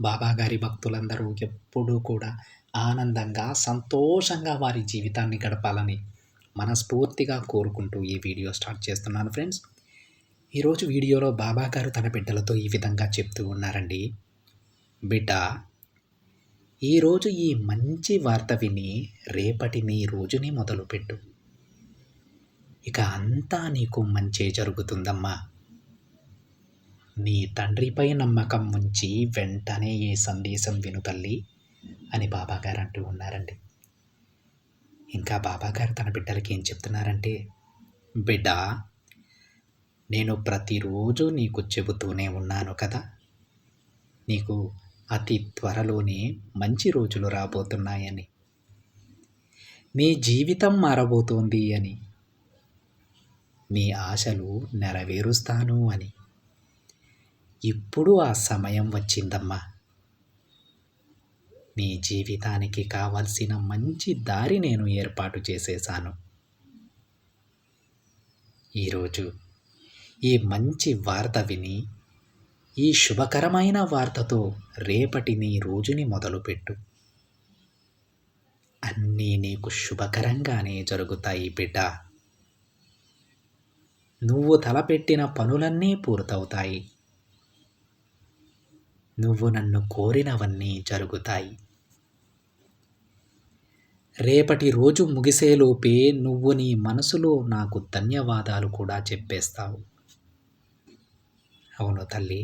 బాబాగారి భక్తులందరూ ఎప్పుడూ కూడా ఆనందంగా సంతోషంగా వారి జీవితాన్ని గడపాలని మనస్ఫూర్తిగా కోరుకుంటూ ఈ వీడియో స్టార్ట్ చేస్తున్నాను ఫ్రెండ్స్. ఈరోజు వీడియోలో బాబా గారు తన బిడ్డలతో ఈ విధంగా చెప్తూ ఉన్నారండి. బిడ్డ ఈరోజు ఈ మంచి వార్త విని రేపటి నీ రోజుని మొదలుపెట్టు. ఇక అంతా నీకు మంచే జరుగుతుందమ్మా. నీ తండ్రిపై నమ్మకం ఉంచి వెంటనే ఈ సందేశం విను తల్లి అని బాబాగారు అంటూ ఉన్నారండి. ఇంకా బాబాగారు తన బిడ్డలకి ఏం చెప్తున్నారంటే బిడ్డ నేను ప్రతిరోజు నీకు చెబుతూనే ఉన్నాను కదా. నీకు అతి త్వరలోనే మంచి రోజులు రాబోతున్నాయని. నీ జీవితం మారబోతోంది అని. నీ ఆశలు నెరవేరుస్తాను అని. ఇప్పుడు ఆ సమయం వచ్చిందమ్మా. నీ జీవితానికి కావలసిన మంచి దారి నేను ఏర్పాటు చేసేశాను. ఈరోజు ఈ మంచి వార్త విని ఈ శుభకరమైన వార్తతో రేపటి నీ రోజుని మొదలుపెట్టు. అన్నీ నీకు శుభకరంగానే జరుగుతాయి బిడ్డ. నువ్వు తలపెట్టిన పనులన్నీ పూర్తవుతాయి. నువ్వు నన్ను కోరినవన్నీ జరుగుతాయి. రేపటి రోజు ముగిసేలోపే నువ్వు నీ మనసులో నాకు ధన్యవాదాలు కూడా చెప్పేస్తావు. అవును తల్లి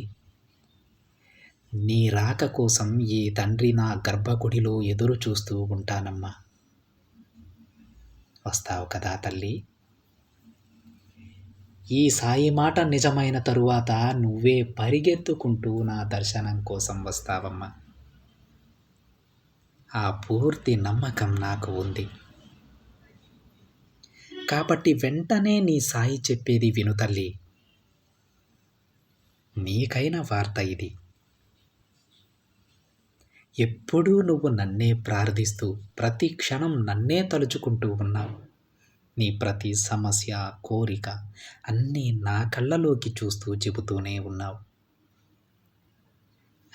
నీ రాక కోసం ఈ తండ్రి నా గర్భగుడిలో ఎదురు చూస్తూ ఉంటానమ్మా. వస్తావు కదా తల్లి? ఈ సాయి మాట నిజమైన తరువాత నువ్వే పరిగెత్తుకుంటూ నా దర్శనం కోసం వస్తావమ్మా. ఆ పూర్తి నమ్మకం నాకు ఉంది. కాబట్టి వెంటనే నీ సాయి చెప్పేది విను తల్లి. నీకైన వార్త ఇది. ఎప్పుడూ నువ్వు నన్నే ప్రార్థిస్తూ ప్రతి క్షణం నన్నే తలుచుకుంటూ ఉన్నావు. నీ ప్రతి సమస్య కోరిక అన్నీ నా కళ్ళలోకి చూస్తూ చెబుతూనే ఉన్నావు.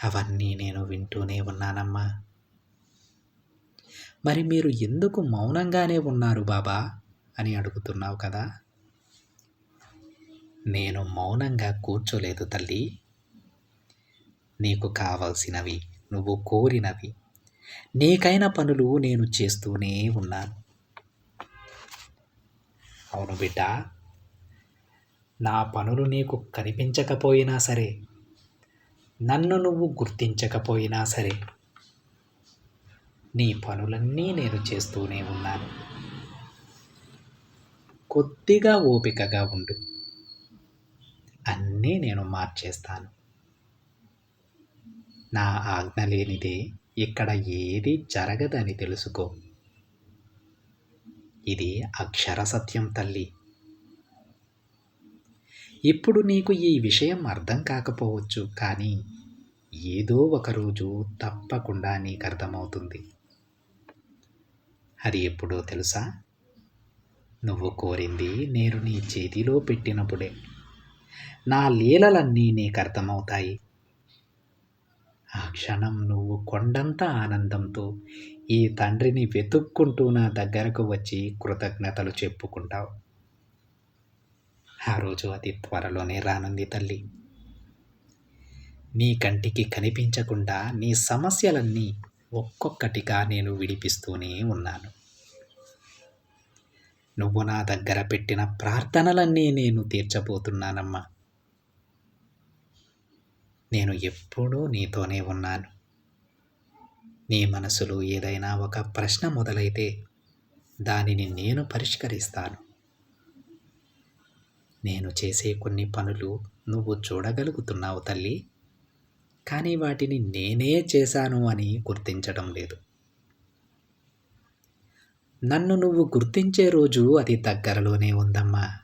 అవన్నీ నేను వింటూనే ఉన్నానమ్మా. మరి మీరు ఎందుకు మౌనంగానే ఉన్నారు బాబా? అని అడుగుతున్నావు కదా. నేను మౌనంగా కూర్చోలేదు తల్లి. నీకు కావలసినవి నువ్వు కోరినవి. నీకైన పనులు నేను చేస్తూనే ఉన్నాను. అవును బిడ్డ. నా పనులు నీకు కనిపించకపోయినా సరే నన్ను నువ్వు గుర్తించకపోయినా సరే నీ పనులన్నీ నేను చేస్తూనే ఉన్నాను. కొద్దిగా ఓపికగా ఉండు. అన్నీ నేను మార్చేస్తాను. నా ఆజ్ఞ లేనిదే ఇక్కడ ఏది జరగదని తెలుసుకో. ఇది అక్షర సత్యం తల్లి. ఇప్పుడు నీకు ఈ విషయం అర్థం కాకపోవచ్చు కానీ ఏదో ఒకరోజు తప్పకుండా నీకు అర్థమవుతుంది. అది ఎప్పుడో తెలుసా? నువ్వు కోరింది నేను నీ చేతిలో పెట్టినప్పుడే. నా లీలలన్నీ నీకు అర్థమవుతాయి. ఆ క్షణం నువ్వు కొండంత ఆనందంతో ఈ తండ్రిని వెతుక్కుంటూ నా దగ్గరకు వచ్చి కృతజ్ఞతలు చెప్పుకుంటావు. ఆ రోజు అతి త్వరలోనే రానుంది తల్లి. నీ కంటికి కనిపించకుండా నీ సమస్యలన్నీ ఒక్కొక్కటిగా నేను విడిపిస్తూనే ఉన్నాను. నువ్వు నా దగ్గర పెట్టిన ప్రార్థనలన్నీ నేను తీర్చబోతున్నానమ్మా. నేను ఎప్పుడూ నీతోనే ఉన్నాను. నీ మనసులో ఏదైనా ఒక ప్రశ్న మొదలైతే దానిని నేను పరిష్కరిస్తాను. నేను చేసే కొన్ని పనులు నువ్వు చూడగలుగుతున్నావు తల్లి. కానీ వాటిని నేనే చేశాను అని గుర్తించడం లేదు. నన్ను నువ్వు గుర్తించే రోజు అది దగ్గరలోనే ఉందమ్మా.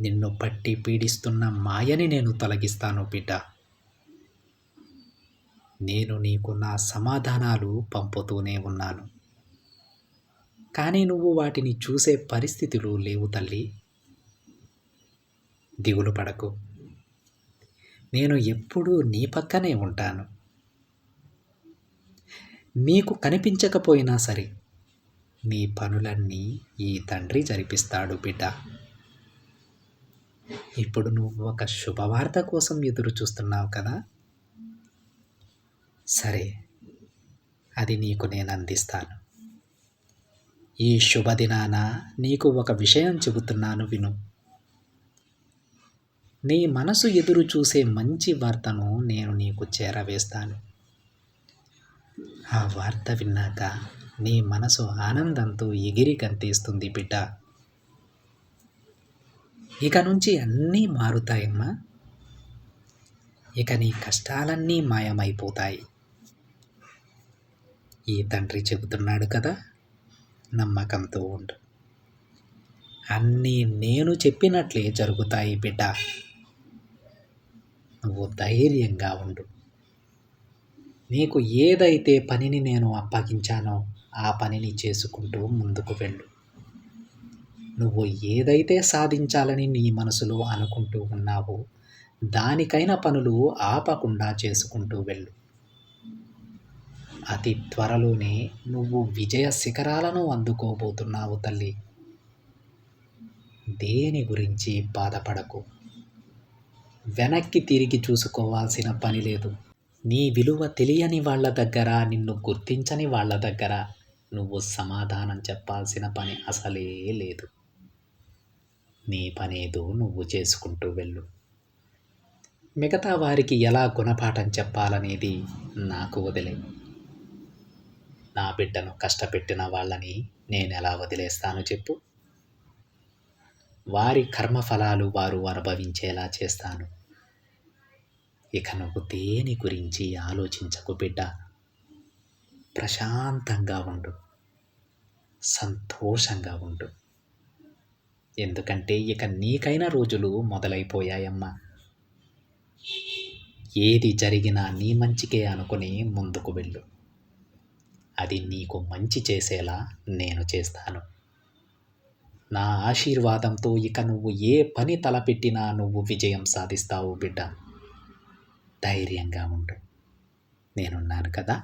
నిన్ను పట్టి పీడిస్తున్న మాయని నేను తొలగిస్తాను బిడ్డ. నేను నీకు నా సమాధానాలు పంపుతూనే ఉన్నాను. కానీ నువ్వు వాటిని చూసే పరిస్థితులు లేవు తల్లి. దిగులు పడకు. నేను ఎప్పుడూ నీ పక్కనే ఉంటాను. నీకు కనిపించకపోయినా సరే నీ పనులన్నీ ఈ తండ్రి జరిపిస్తాడు బిడ్డ. ఇప్పుడు నువ్వు ఒక శుభవార్త కోసం ఎదురు చూస్తున్నావు కదా? సరే అది నీకు నేను అందిస్తాను. ఈ శుభదినాన నీకు ఒక విషయం చెబుతున్నాను విను. నీ మనసు ఎదురు చూసే మంచి వార్తను నేను నీకు చేరవేస్తాను. ఆ వార్త విన్నాక నీ మనసు ఆనందంతో ఎగిరి కనిపిస్తుంది బిడ్డ. ఇక నుంచి అన్నీ మారుతాయమ్మా. ఇక నీ కష్టాలన్నీ మాయమైపోతాయి. ఈ తండ్రి చెబుతున్నాడు కదా నమ్మకంతో ఉండు. అన్నీ నేను చెప్పినట్లే జరుగుతాయి బిడ్డ. నువ్వు ధైర్యంగా ఉండు. నీకు ఏదైతే పనిని నేను అప్పగించానో ఆ పనిని చేసుకుంటూ ముందుకు వెళ్ళు. నువ్వు ఏదైతే సాధించాలని నీ మనసులో అనుకుంటూ ఉన్నావో దానికైన పనులు ఆపకుండా చేసుకుంటూ వెళ్ళు. అతి త్వరలోనే నువ్వు విజయ శిఖరాలను అందుకోబోతున్నావు తల్లి. దేని గురించి బాధపడకు. వెనక్కి తిరిగి చూసుకోవాల్సిన పని లేదు. నీ విలువ తెలియని వాళ్ళ దగ్గర నిన్ను గుర్తించని వాళ్ళ దగ్గర నువ్వు సమాధానం చెప్పాల్సిన పని అసలే లేదు. నీ పనేదో నువ్వు చేసుకుంటూ వెళ్ళు. మిగతా వారికి ఎలా గుణపాఠం చెప్పాలనేది నాకు వదిలేదు నా బిడ్డను కష్టపెట్టిన వాళ్ళని నేను ఎలా వదిలేస్తాను చెప్పు. వారి కర్మఫలాలు వారు అనుభవించేలా చేస్తాను. ఇక నువ్వు దేని గురించి ఆలోచించకు బిడ్డ? ప్రశాంతంగా ఉండు. సంతోషంగా ఉండు. ఎందుకంటే ఇక నీకైన రోజులు మొదలైపోయాయమ్మా. ఏది జరిగినా నీ మంచికే అనుకుని ముందుకు వెళ్ళు. అది నీకు మంచి చేసేలా నేను చేస్తాను. నా ఆశీర్వాదంతో ఇక నువ్వు ఏ పని తలపెట్టినా నువ్వు విజయం సాధిస్తావు బిడ్డ. ధైర్యంగా ఉండు. నేనున్నాను కదా?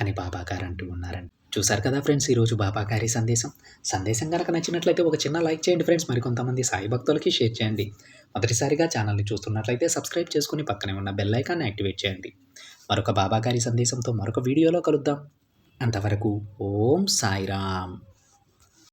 అని బాబాగారు అంటూ ఉన్నారండి. చూసారు కదా ఫ్రెండ్స్ ఈరోజు బాబాగారి సందేశం? సందేశం కనుక నచ్చినట్లయితే ఒక చిన్న లైక్ చేయండి ఫ్రెండ్స్. మరికొంతమంది సాయి భక్తులకి షేర్ చేయండి. మొదటిసారిగా ఛానల్ని చూస్తున్నట్లయితే సబ్స్క్రైబ్ చేసుకుని పక్కనే ఉన్న బెల్ ఐకాన్ని యాక్టివేట్ చేయండి. మరొక బాబాగారి సందేశంతో మరొక వీడియోలో కలుద్దాం. అంతవరకు ఓం సాయిరామ్.